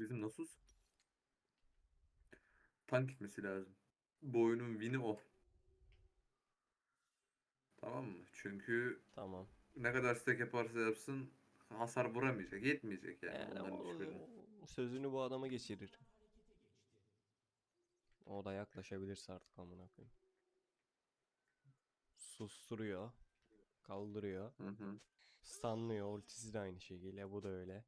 Bizim Nasus tank gitmesi lazım. Bu oyunun win'i o. Tamam mı? Çünkü Tamam. ne kadar stack yaparsa yapsın hasar vuramayacak. Yetmeyecek yani. Yani o- o sözünü bu adama geçirir. O da yaklaşabilirse artık amına koyayım. Susturuyor. Kaldırıyor. Hı hı. Stunlıyor. Ultisi de aynı şekilde. Bu da öyle.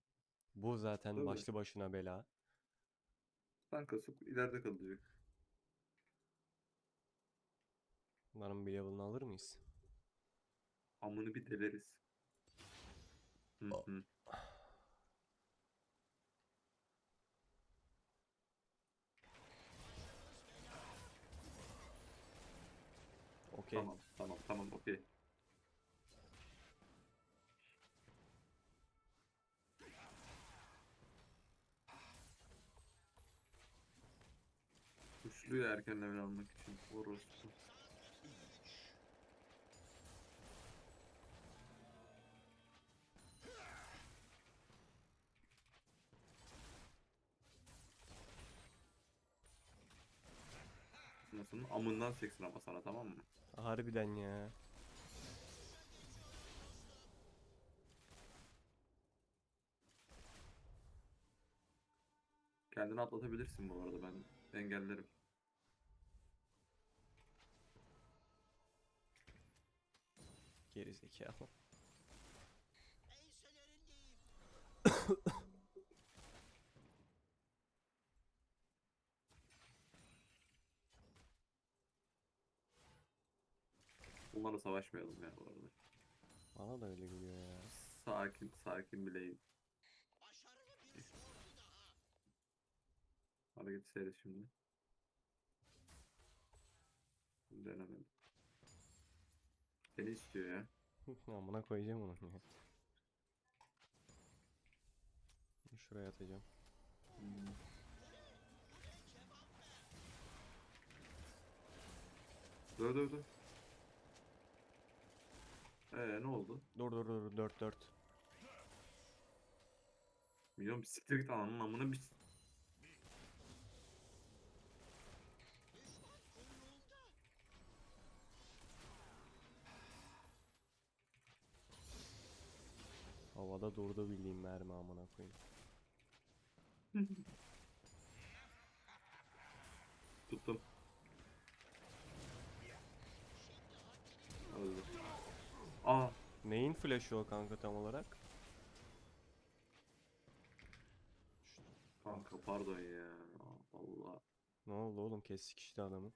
Bu zaten Tabii. başlı başına bela. Tank kasıp ileride kalacak. Bunların bir level'ını alır mıyız? Amını bir deleriz. Hı hı. Okey. Tamam Güçlü erken level almak için orospu. Nasıl? Amından seksin ama sana tamam mı? Harbiden ya. Kendini atlatabilirsin bu arada ben engellerim. Geri zekalı. Bunlarla savaşmayalım ya bu arada. Bana da öyle geliyor ya. Sakin sakin bileyim. Hareket seyret şimdi. Denemedim. Seni istiyor ya. Amına koyacağım onu ya. Şuraya atacağım. Hmm. Dur dur dur. Ee ne oldu? Dur dur dur 4 4. Milyon bir siktir git ananın amına bir... Havada durdu bildiğim mermi amına koyayım. Tuttum. Öldü. Aa Neyin flash'ı o kanka tam olarak? kanka pardon ya. Allah. Ne oldu oğlum kestik işte adamı.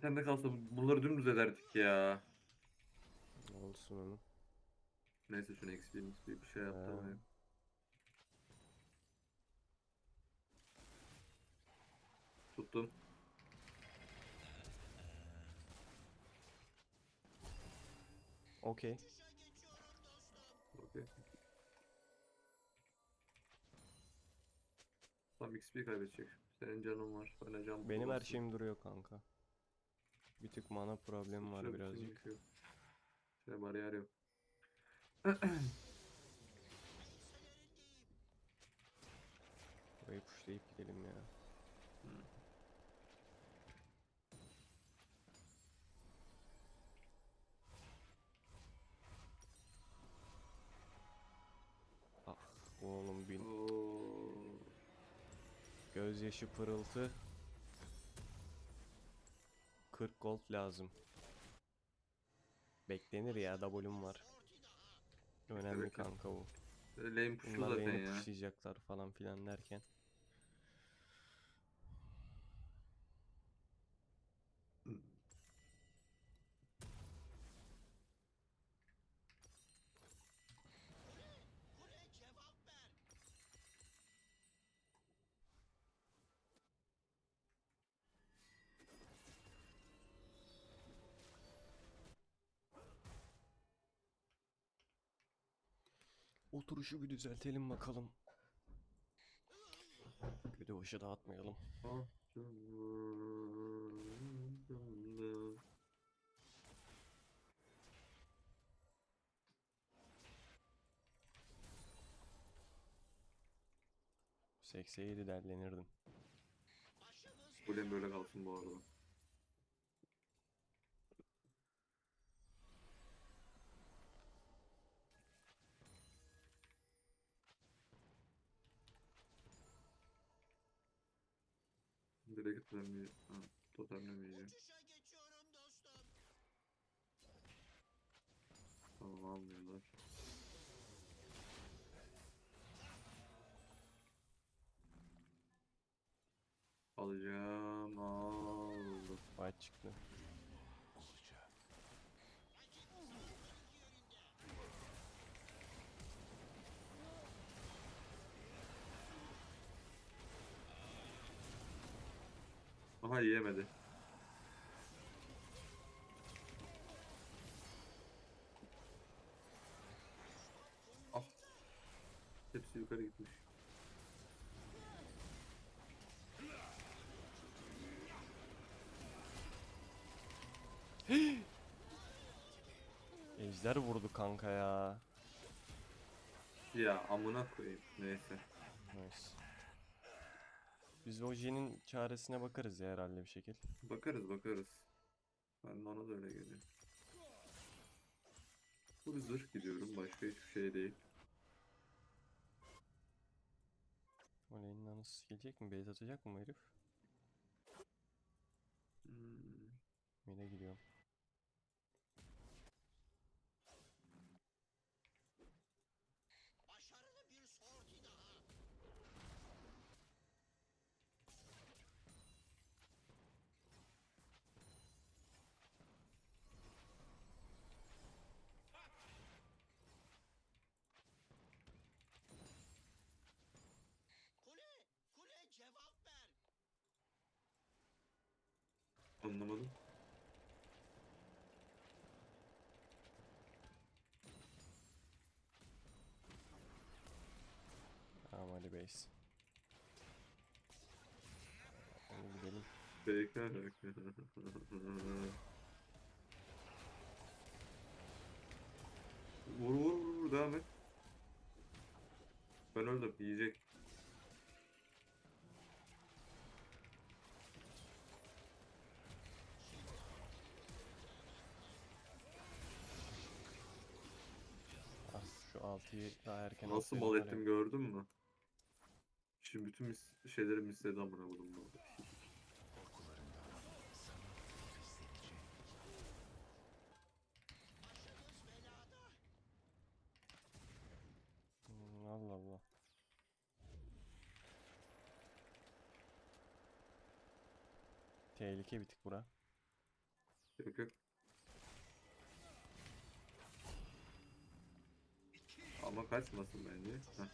Sen de kalsa bunları dümdüz ederdik ya. Olsun onun. Neyse şunu XP XP bir şey yaptım. Ha. ya. Tuttum. Okey. Okey. Tam XP kaybedecek. Senin canın var. Ben can Benim her bulamazsın. şeyim duruyor kanka. Bir tık mana problemi var Sıçra, birazcık. yok. Şey bariyer yok. Burayı pushlayıp gidelim ya. Ah oğlum bin. Oo. Gözyaşı pırıltı. 40 gold lazım. Beklenir ya W'm var. Önemli kanka bu. Lane push'u Bunlar zaten beni ya. pushlayacaklar falan filan derken. Oturuşu bir düzeltelim bakalım. Göde başı dağıtmayalım. Sekse yedi derlenirdim. Kulem böyle kalsın bu arada. Direkt. Ha, totemlemeyeceğim. Tamam almıyorlar. Alacağım aldım. Fight çıktı. Aha yiyemedi. Ah. Hepsi yukarı gitmiş. Ejder vurdu kanka ya. Ya amına koyayım. Neyse. Nice. Biz Oji'nin çaresine bakarız ya herhalde bir şekil. Bakarız bakarız. Ben de ona da öyle geliyor. Bu bir zırh gidiyorum. Başka hiçbir şey değil. Olenin anası gelecek mi? Base atacak mı herif? Hmm. Mine gidiyorum. Base. Hadi gidelim. Peki. Vur vur vur devam et. Ben öldüm yiyecek. Şu 6'yı daha erken Nasıl mal ettim gördün mü? Şimdi bütün mis şeyleri misledi amına koydum bu. Hmm, Allah Allah. Tehlike bir tık bura. Yok yok. Ama kaçmasın bence. Heh.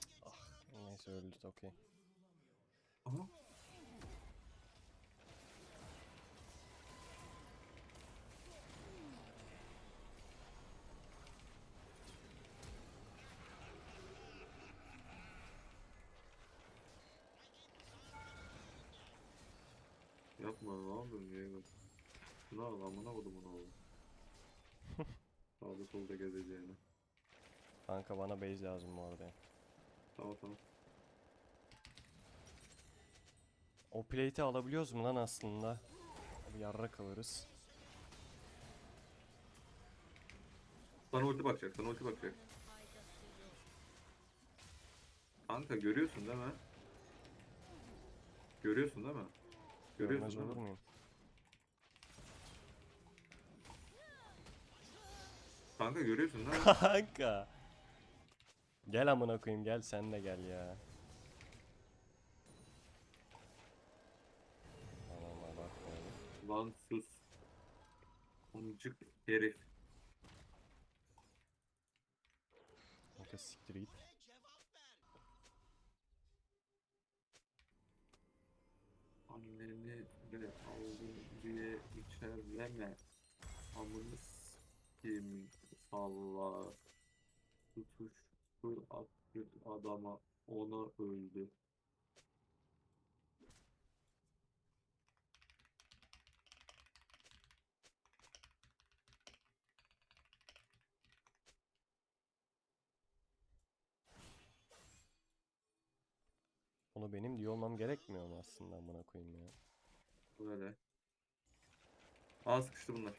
Neyse öldü okey. Aha. Yapma ne yapıyorsun Diego? Şunu al amına kodumun oğlu. Sağda solda gezeceğini. Kanka bana base lazım bu arada. Tamam tamam. O plate'i alabiliyoruz mu lan aslında? Bir yarra kalırız. Sana ulti bakacak, sana ulti bakacak. Kanka görüyorsun değil mi? Görüyorsun değil mi? Görüyorsun Görmez değil olur mi? muyum? Kanka görüyorsun değil mi? Kanka. Gel amına koyayım gel sen de gel ya. Tamam abartmayalım. Lan sus. Amcık herif. Kanka siktir git. Anneni de aldım diye içerleme. Amını s**eyim salla. Tutuştu attı adama ona öldü. Onu benim diyor olmam gerekmiyor mu aslında amına koyayım ya. Böyle. Aa sıkıştı bunlar.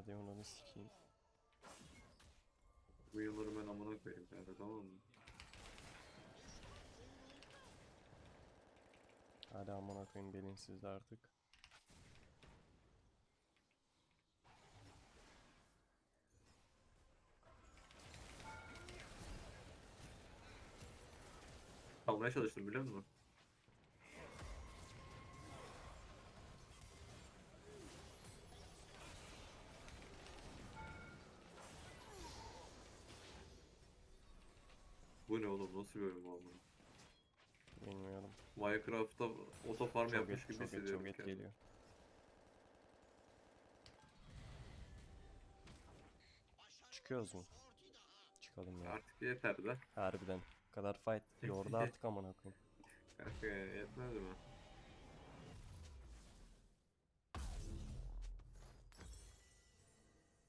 Hadi onu sikeyim. Bu yılları ben amına koyayım yani tamam mı? Hadi amına koyayım gelin siz de artık. Kalmaya çalıştım biliyor musun? Nasıl bir? Bilmiyorum. Minecraft'ta otofarm Çok yapmış et, gibi çok et, hissediyorum çok et geliyor. Çıkıyoruz mu? Çıkalım ya. Artık yeter de. Harbiden. Bu kadar fight yordu artık amına koyayım. Kanka yetmez mi?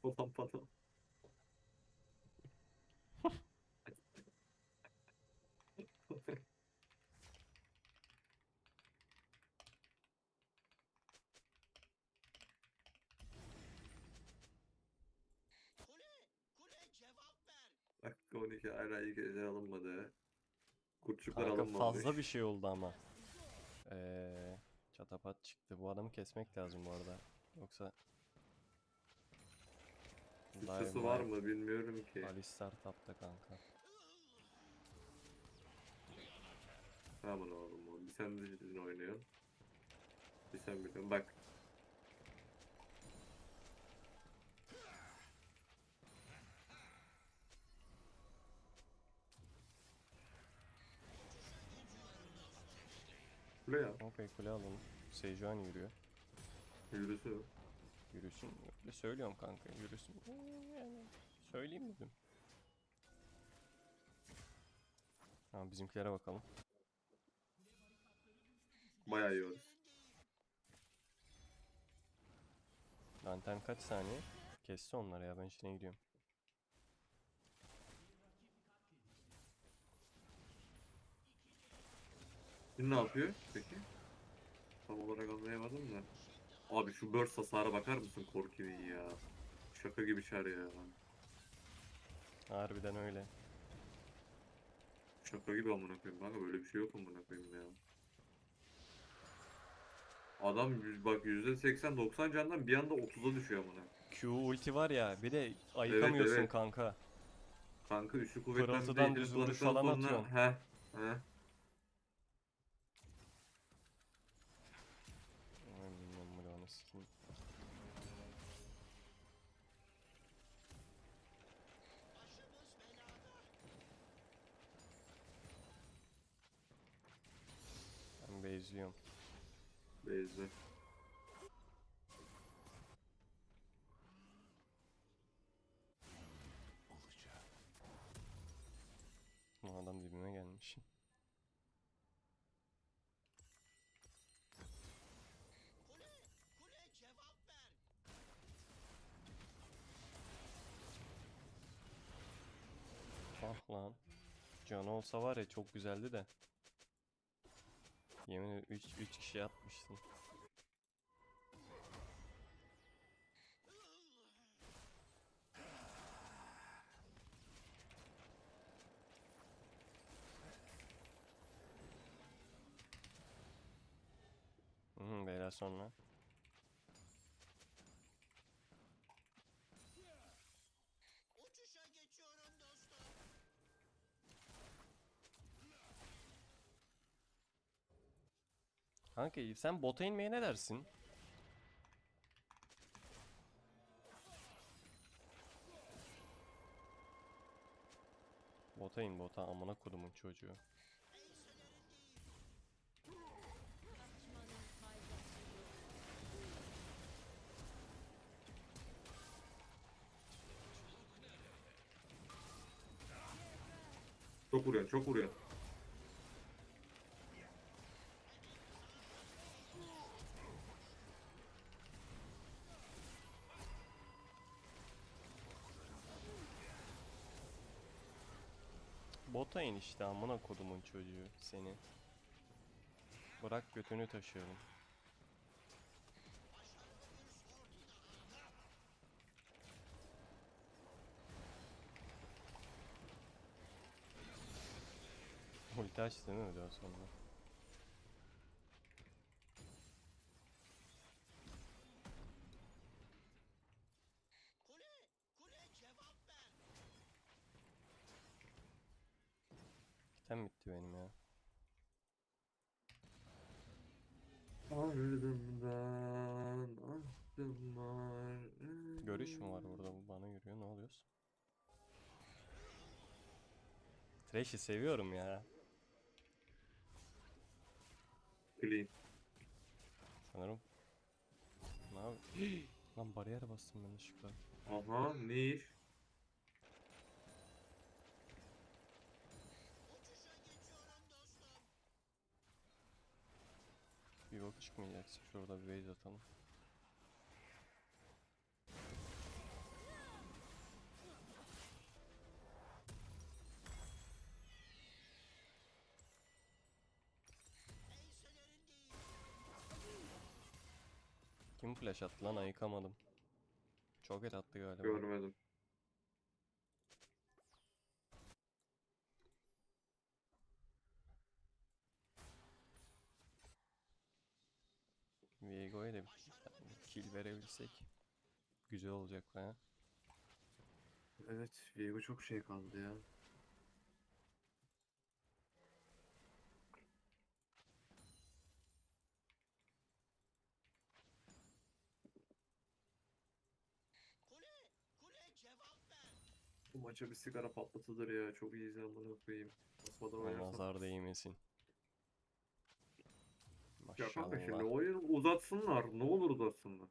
Potam patam. Kule, kule cevap ver. 12 hala ilk ejder alınmadı. Kurtçuklar Kanka alınmamış. fazla bir şey oldu ama. Eee çatapat çıktı. Bu adamı kesmek lazım bu arada. Yoksa Sıçrası var mı bilmiyorum ki. Alistar tapta kanka. Aman oğlum oğlum. Bir sen dizinin oynuyorsun. Bir sen biliyorsun. Bak. Kule ya. Okey kule alalım. Sejuani yürüyor. Yürüsü. Yürüsün. Öyle söylüyorum kanka. Yürüsün. Ee, Yani söyleyeyim dedim. Tamam bizimkilere bakalım. Bayağı oynuyor. Lantern kaç saniye? Kesti onları ya ben işine gidiyorum. Şimdi ne yapıyor peki? Tam olarak anlayamadım da. Abi şu burst hasara bakar mısın Korki'nin ya? Şaka gibi şer ya. Harbiden öyle. Şaka gibi amına koyayım kanka böyle bir şey yok amına koyayım ya. Adam yüz- bak %80-90 candan bir anda 30'a düşüyor amına. Q ulti var ya bir de ayıkamıyorsun evet. kanka. Kanka üçlü kuvvetten Pırıltıdan düz vuruş falan atıyorsun. He. He. Ay, bilmiyorum bunu onu sikeyim. Başımız belada. Ben bezliyorum. Beyzi. Bu adam dibime gelmiş. Kule, kule cevap ver. Ah lan. Can olsa var ya çok güzeldi de. Yemin 3 3 kişi atmışsın. Hı, beyler sonra. Kanka sen bota inmeye ne dersin? Bota in bota amına kodumun çocuğu. Çok vuruyor, çok vuruyor. Bota in işte amına kodumun çocuğu seni. Bırak götünü taşıyalım. Ulti açtı değil mi daha sonra? Kule, kule cevap ver. Kitem bitti benim ya. Ardımdan aklım var. Görüş mü var burada? Bu bana yürüyor. Ne oluyoruz? Thresh'i seviyorum ya. Clean. Sanırım. Ne yap? Lan bariyer bastım yanlışlıkla. Aha ne iş? Uçuşa geçiyorum dostum. Bir bak çıkmayacaksın. Şurada bir base atalım. Kim flash attı lan ayıkamadım. Çok el attı galiba. Görmedim. Viego'ya da bir kill verebilsek güzel olacak baya. Evet, Viego çok şey kaldı ya. Bu maça bir sigara patlatılır ya. Çok iyi amına koyayım. Basmadan O oynarsan. nazar değmesin. Ya kanka şimdi Maşallah. oyunu uzatsınlar. Ne olur uzatsınlar.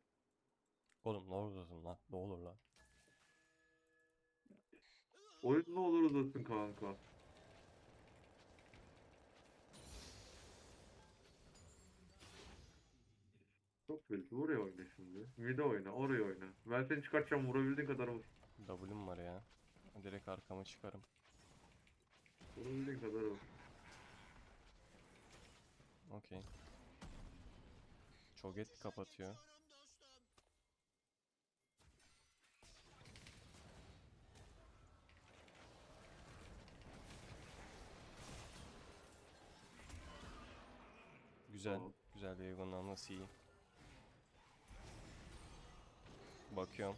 Oğlum ne olursun lan? Ne olur lan? Oyun ne olur uzatsın kanka. Çok belli. Oraya oyna şimdi. Mide oyna. Oraya oyna. Ben seni çıkartacağım. Vurabildiğin kadar vur. W'm var ya. Direkt arkama çıkarım. Vurabildiğin kadar vur. Okey. Çok et kapatıyor. Güzel. Tamam. Güzel Viego'nun anması iyi. Bakıyorum.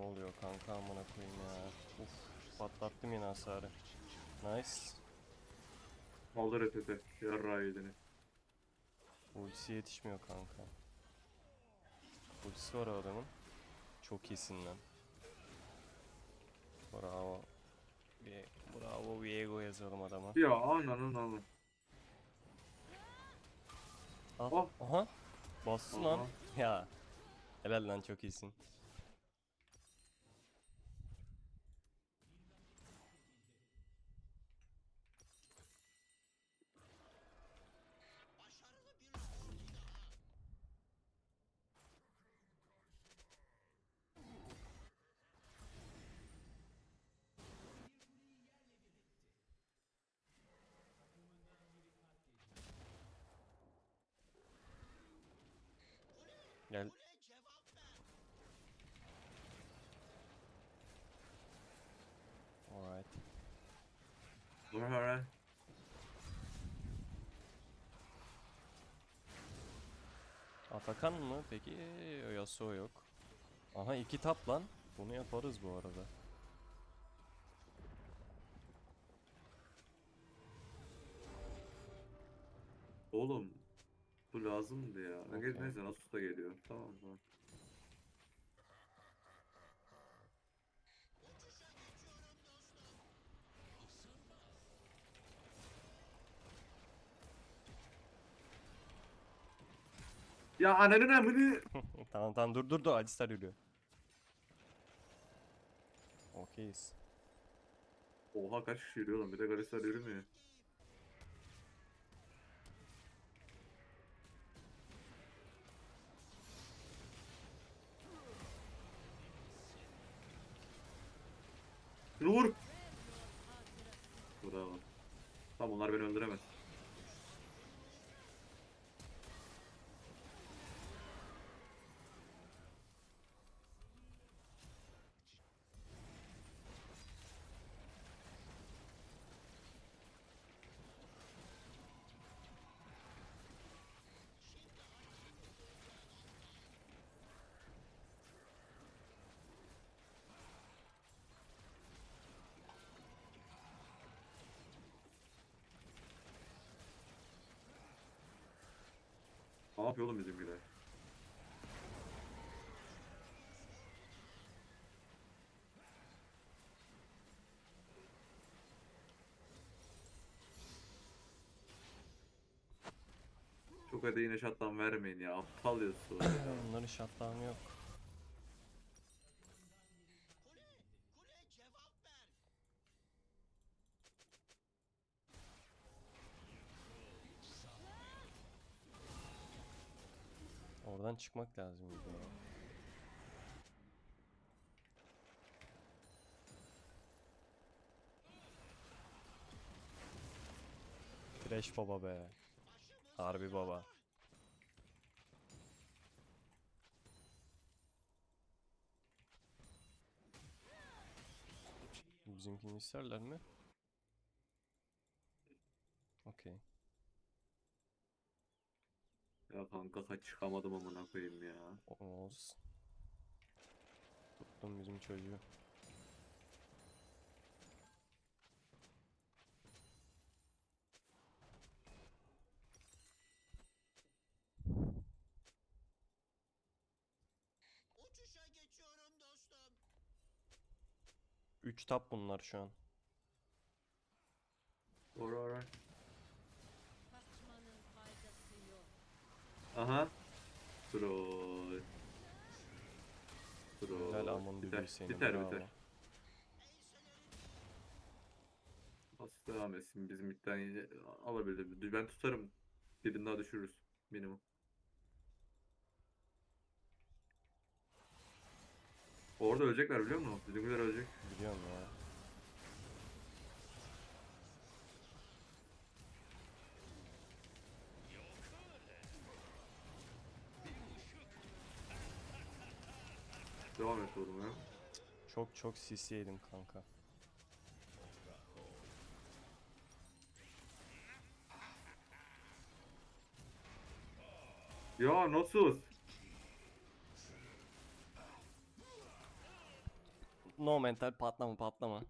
Ne oluyor kanka amına koyayım ya. Uf patlattım yine hasarı. Nice. Aldır etete. Yarrağı yedini. Ultisi yetişmiyor kanka. Ultisi var o adamın. Çok iyisin lan. Bravo. Bravo Viego yazalım adama. Ya ananın anı. Al. Oh. Aha. Bastı lan. Ya. Helal lan çok iyisin. Gel. Alright. Hele. Atakan mı? Peki Yasuo yok. Aha iki tap lan. Bunu yaparız bu arada. Oğlum. Bu lazımdı ya. Okay. Neyse Nasus da geliyor. Tamam tamam. Ya ananın amını. tamam tamam dur dur dur Alistar yürüyor. Okeyiz. Oha kaç kişi yürüyor lan bir de Galistar yürümüyor. Şunu vur. Bravo. Tamam onlar beni öldüremez. Ne yapıyor oğlum bizimkiler? Çok hadi yine şattan vermeyin ya. Aptal yazısı. Onların shutdown'u yok. Oradan çıkmak lazım gibi. Trash baba be. Harbi baba. Bizimkini isterler mi? Okey. Ya kanka kaç çıkamadım amına koyayım ya. Olsun. Tuttum bizim çocuğu. Uçuşa geçiyorum dostum. 3 tap bunlar şu an. Ora ora. Aha. Troll. Troll. Güzel amın biter, biter bravo. biter. Nasıl devam etsin bizim iyice alabilir. Ben tutarım. Birini daha düşürürüz. Minimum. Orada ölecekler biliyor musun? Bizimkiler ölecek. Biliyorum ya. Devam et oğlum ya. Çok çok CC yedim kanka. Ya nasıl? No mental patlama patlama.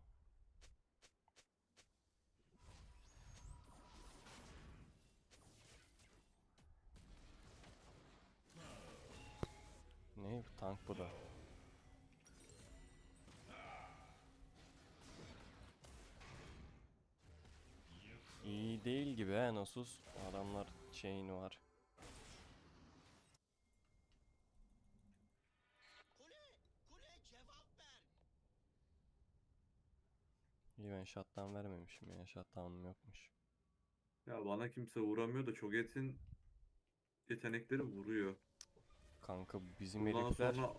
Ne tank bu da. İyi değil gibi he Nasus. Adamlar chain var. İyi ben shutdown vermemişim ya. Shutdown'um yokmuş. Ya bana kimse vuramıyor da Çoget'in yetenekleri vuruyor. Kanka bizim Bundan herifler sonra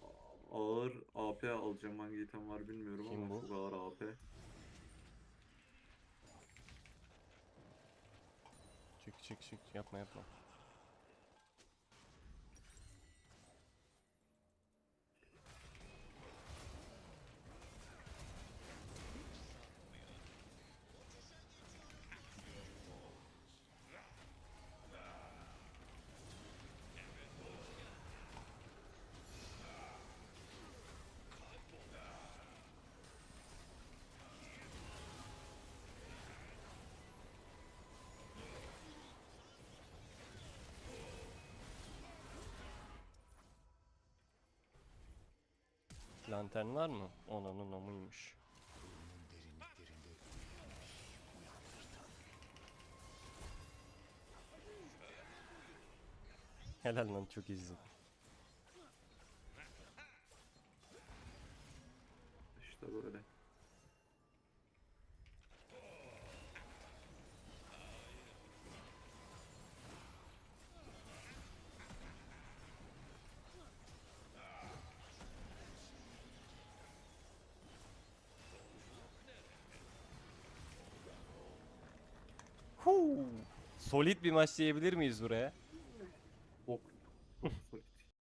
ağır AP alacağım. Hangi item var bilmiyorum Kim ama bu? çok ağır AP. Çık çık çık yapma yapma. Lantern var mı? Onanın amıymış. Helal lan çok iyisin. İşte böyle. Huu. Solid bir maç diyebilir miyiz buraya?